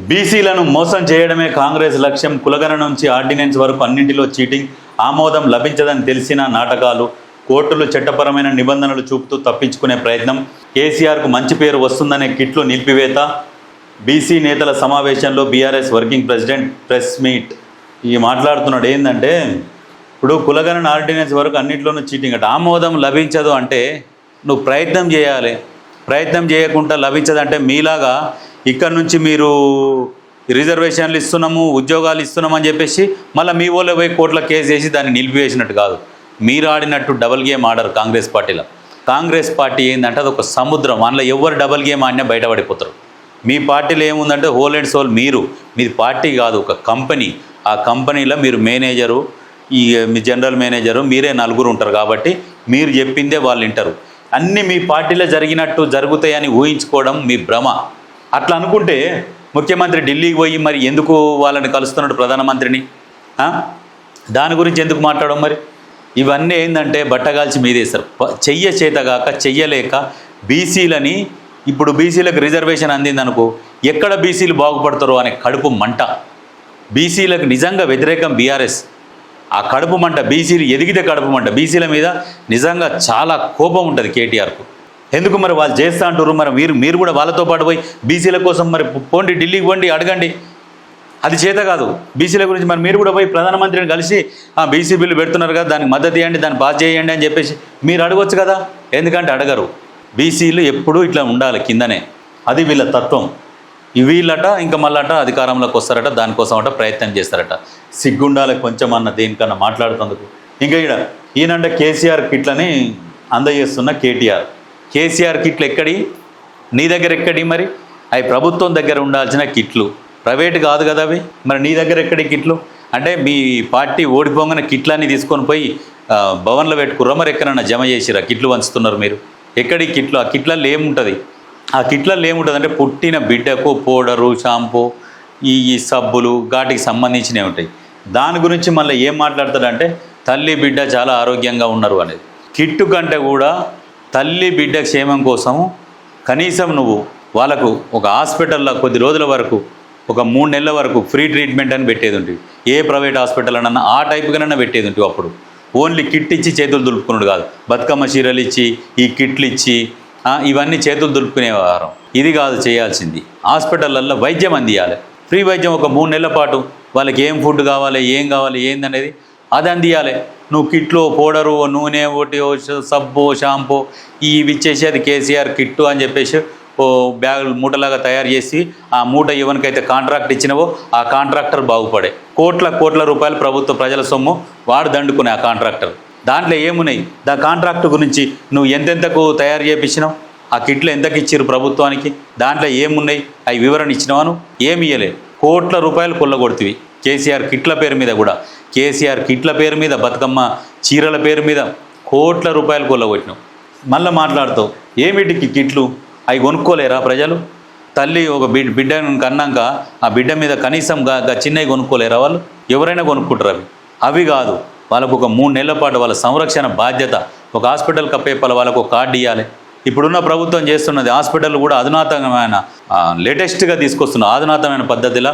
బీసీలను మోసం చేయడమే కాంగ్రెస్ లక్ష్యం. కులగన నుంచి ఆర్డినెన్స్ వరకు అన్నింటిలో చీటింగ్. ఆమోదం లభించదని తెలిసిన నాటకాలు కోర్టులు చట్టపరమైన నిబంధనలు చూపుతూ తప్పించుకునే ప్రయత్నం. కేసీఆర్కు మంచి పేరు వస్తుందనే కిట్లు నిలిపివేత. బీసీ నేతల సమావేశంలో BRS working president press meet. ఈ మాట్లాడుతున్నాడు ఏంటంటే ఇప్పుడు కులగణన ఆర్డినెన్స్ వరకు అన్నింటిలోనూ చీటింగ్ అట. ఆమోదం లభించదు అంటే నువ్వు ప్రయత్నం చేయాలి. ప్రయత్నం చేయకుండా లభించదంటే మీలాగా ఇక్కడ నుంచి మీరు రిజర్వేషన్లు ఇస్తున్నాము ఉద్యోగాలు ఇస్తున్నామని చెప్పేసి మళ్ళీ మీ వాళ్ళు పోయి కోట్ల కేసు వేసి దాన్ని నిలిపివేసినట్టు కాదు. మీరు ఆడినట్టు డబల్ గేమ్ ఆడరు కాంగ్రెస్ పార్టీలో. కాంగ్రెస్ పార్టీ ఏంటంటే అది ఒక సముద్రం. అందులో ఎవరు డబల్ గేమ్ ఆడినా బయటపడిపోతారు. మీ పార్టీలో ఏముందంటే హోల్ అండ్ సోల్ మీరు. మీది పార్టీ కాదు ఒక కంపెనీ. ఆ కంపెనీలో మీరు మేనేజరు ఈ మీ జనరల్ మేనేజరు మీరే నలుగురు ఉంటారు కాబట్టి మీరు చెప్పిందే వాళ్ళు వింటారు. అన్నీ మీ పార్టీలో జరిగినట్టు జరుగుతాయని ఊహించుకోవడం మీ భ్రమ. అట్లా అనుకుంటే ముఖ్యమంత్రి ఢిల్లీకి పోయి మరి ఎందుకు వాళ్ళని కలుస్తున్నాడు ప్రధానమంత్రిని? దాని గురించి ఎందుకు మాట్లాడడం మరి? ఇవన్నీ ఏంటంటే బట్టగాల్చి మీదేస్తారు చెయ్య చేతగాక చెయ్యలేక బీసీలని ఇప్పుడు బీసీలకు రిజర్వేషన్ అందిందనుకో ఎక్కడ బీసీలు బాగుపడతారో అనే కడుపు మంట. బీసీలకు నిజంగా వ్యతిరేకం బీఆర్ఎస్. ఆ కడుపు మంట బీసీలు ఎదిగితే కడుపు మంట. బీసీల మీద నిజంగా చాలా కోపం ఉంటుంది కేటీఆర్కు. ఎందుకు మరి వాళ్ళు చేస్తా అంటారు మరి మీరు మీరు కూడా వాళ్ళతో పాటు పోయి బీసీల కోసం మరి పోండి ఢిల్లీకి పోండి అడగండి. అది చేత కాదు. బీసీల గురించి మరి మీరు కూడా పోయి ప్రధానమంత్రిని కలిసి ఆ బీసీ బిల్లు పెడుతున్నారు కదా దానికి మద్దతు ఇవ్వండి దాన్ని పాస్ చేయండి అని చెప్పేసి మీరు అడగొచ్చు కదా? ఎందుకంటే అడగరు. బీసీలు ఎప్పుడూ ఇట్లా ఉండాలి కిందనే. అది వీళ్ళ తత్వం. వీళ్ళట ఇంకా మళ్ళట అధికారంలోకి వస్తారట దానికోసం అట ప్రయత్నం చేస్తారట. సిగ్గుండాలి కొంచెం అన్న దేనికన్నా మాట్లాడుతందుకు ఇంకా ఈడ ఈయనంటే కేసీఆర్ కిట్లని అందజేస్తున్న కేటీఆర్. కేసీఆర్ కిట్లు ఎక్కడి? నీ దగ్గర ఎక్కడి మరి? అవి ప్రభుత్వం దగ్గర ఉండాల్సిన కిట్లు. ప్రైవేట్ కాదు కదా అవి. మరి నీ దగ్గర ఎక్కడి కిట్లు? అంటే మీ పార్టీ ఓడిపోగానే కిట్లన్నీ తీసుకొని పోయి భవన్లో పెట్టుకుర్రా మరి ఎక్కడన్నా జమ చేసిరా? కిట్లు వంచుతున్నారు మీరు. ఎక్కడి కిట్లు? ఆ కిట్లలో ఏముంటుంది? ఆ కిట్లలో ఏముంటుంది అంటే పుట్టిన బిడ్డకు పౌడరు షాంపూ ఈ ఈ సబ్బులు వాటికి సంబంధించినవి ఉంటాయి. దాని గురించి మళ్ళీ ఏం మాట్లాడతాడంటే తల్లి బిడ్డ చాలా ఆరోగ్యంగా ఉన్నారు అనేది. కిట్టు కంటే కూడా తల్లి బిడ్డ క్షేమం కోసం కనీసం నువ్వు వాళ్ళకు ఒక హాస్పిటల్లో కొద్ది రోజుల వరకు ఒక మూడు నెలల వరకు ఫ్రీ ట్రీట్మెంట్ అని పెట్టేది ఉంటుంది ఏ ప్రైవేట్ హాస్పిటల్ అన్నా ఆ టైప్గానన్నా పెట్టేది ఉంటుంది అప్పుడు. ఓన్లీ కిట్ ఇచ్చి చేతులు దులుపుకున్నాడు కాదు. బతుకమ్మ చీరలు ఇచ్చి ఈ కిట్లు ఇచ్చి ఇవన్నీ చేతులు దులుపుకునే వ్యవహారం ఇది కాదు చేయాల్సింది. హాస్పిటళ్ళల్లో వైద్యం అందియాలి. ఫ్రీ వైద్యం ఒక మూడు నెలల పాటు వాళ్ళకి ఏం ఫుడ్ కావాలి ఏం కావాలి ఏందనేది అది అందియాలి. నువ్వు కిట్లో పౌడరు నూనె ఒకటి ఓ సబ్బు షాంపూ ఇవి ఇచ్చేసి అది కేసీఆర్ కిట్టు అని చెప్పేసి ఓ బ్యాగులు మూటలాగా తయారు చేసి ఆ మూట ఎవరికైతే కాంట్రాక్ట్ ఇచ్చినవో ఆ కాంట్రాక్టర్ బాగుపడే. కోట్ల కోట్ల రూపాయలు ప్రభుత్వ ప్రజల సొమ్ము వాడు దండుకునే ఆ కాంట్రాక్టర్. దాంట్లో ఏమున్నాయి? దా కాంట్రాక్ట్ గురించి నువ్వు ఎంతెంతకు తయారు చేయించినావు ఆ కిట్లు ఎంతకు ఇచ్చారు ప్రభుత్వానికి? దాంట్లో ఏమున్నాయి? అవి వివరణ ఇచ్చినవాను? ఏమి ఇయ్యలే కోట్ల రూపాయలు కొల్లగొడుతుంది కేసీఆర్ కిట్ల పేరు మీద కూడా కేసీఆర్ కిట్ల పేరు మీద బతుకమ్మ చీరల పేరు మీద కోట్ల రూపాయలు కొల్లగొట్టినాం. మళ్ళీ మాట్లాడుతావు ఏమిటికి కిట్లు? అవి కొనుక్కోలేరా ప్రజలు? తల్లి ఒక బిడ్ బిడ్డను కన్నాక ఆ బిడ్డ మీద కనీసం చిన్నవి కొనుక్కోలేరా వాళ్ళు? ఎవరైనా కొనుక్కుంటారు అవి. అవి కాదు వాళ్ళకు ఒక మూడు నెలల పాటు వాళ్ళ సంరక్షణ బాధ్యత ఒక హాస్పిటల్ కప్పేపాల వాళ్ళకు ఒక కార్డు ఇవ్వాలి ఇప్పుడున్న ప్రభుత్వం చేస్తున్నది హాస్పిటల్ కూడా అధునాతనమైన లేటెస్ట్గా తీసుకొస్తున్న అధునాతనమైన పద్ధతిలో.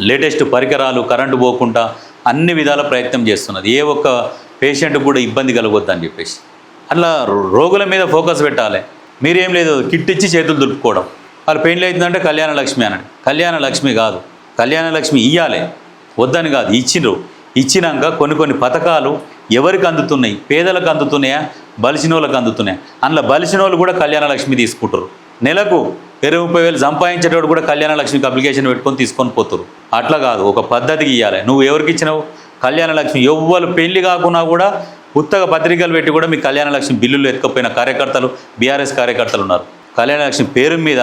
లేటెస్ట్ పరికరాలు కరెంటు పోకుండా అన్ని విధాల ప్రయత్నం చేస్తున్నది. ఏ ఒక్క పేషెంట్ కూడా ఇబ్బంది కలగొద్దని చెప్పేసి. అట్లా రోగుల మీద ఫోకస్ పెట్టాలి. మీరేం లేదు కిట్ ఇచ్చి చేతులు దులుపుకోవడం. వాళ్ళు పెళ్ళి అవుతుందంటే కళ్యాణ లక్ష్మి అనండి. కళ్యాణ లక్ష్మి కాదు. కళ్యాణ లక్ష్మి ఇయ్యాలి. వద్దని కాదు ఇచ్చిండ్రు ఇచ్చినాక కొన్ని కొన్ని పథకాలు ఎవరికి అందుతున్నాయి? పేదలకు అందుతున్నాయా? బలిసినోళ్ళకి అందుతున్నాయా? అందులో బలిసినోళ్ళు కూడా కళ్యాణ లక్ష్మి తీసుకుంటారు. నెలకు ఇరవై ముప్పై వేలు సంపాదించేటోడు కూడా కళ్యాణ లక్ష్మికి అప్లికేషన్ పెట్టుకొని తీసుకొని పోతారు. అట్లా కాదు ఒక పద్ధతికి ఇవ్వాలి నువ్వు ఎవరికి ఇచ్చినావు? కళ్యాణ లక్ష్మి. ఎవ్వరు పెళ్ళి కాకున్నా కూడా ఉత్తగ పత్రికలు పెట్టి కూడా మీ కళ్యాణ లక్ష్మి బిల్లులు ఎత్తుకపోయిన కార్యకర్తలు బీఆర్ఎస్ కార్యకర్తలు ఉన్నారు. కళ్యాణ లక్ష్మి పేరు మీద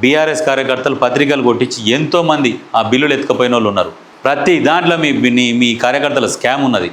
బీఆర్ఎస్ కార్యకర్తలు పత్రికలు కొట్టించి ఎంతోమంది ఆ బిల్లులు ఎత్తుకపోయిన వాళ్ళు ఉన్నారు. ప్రతి దాంట్లో మీ మీ- మీ కార్యకర్తల స్కామ్ ఉన్నది.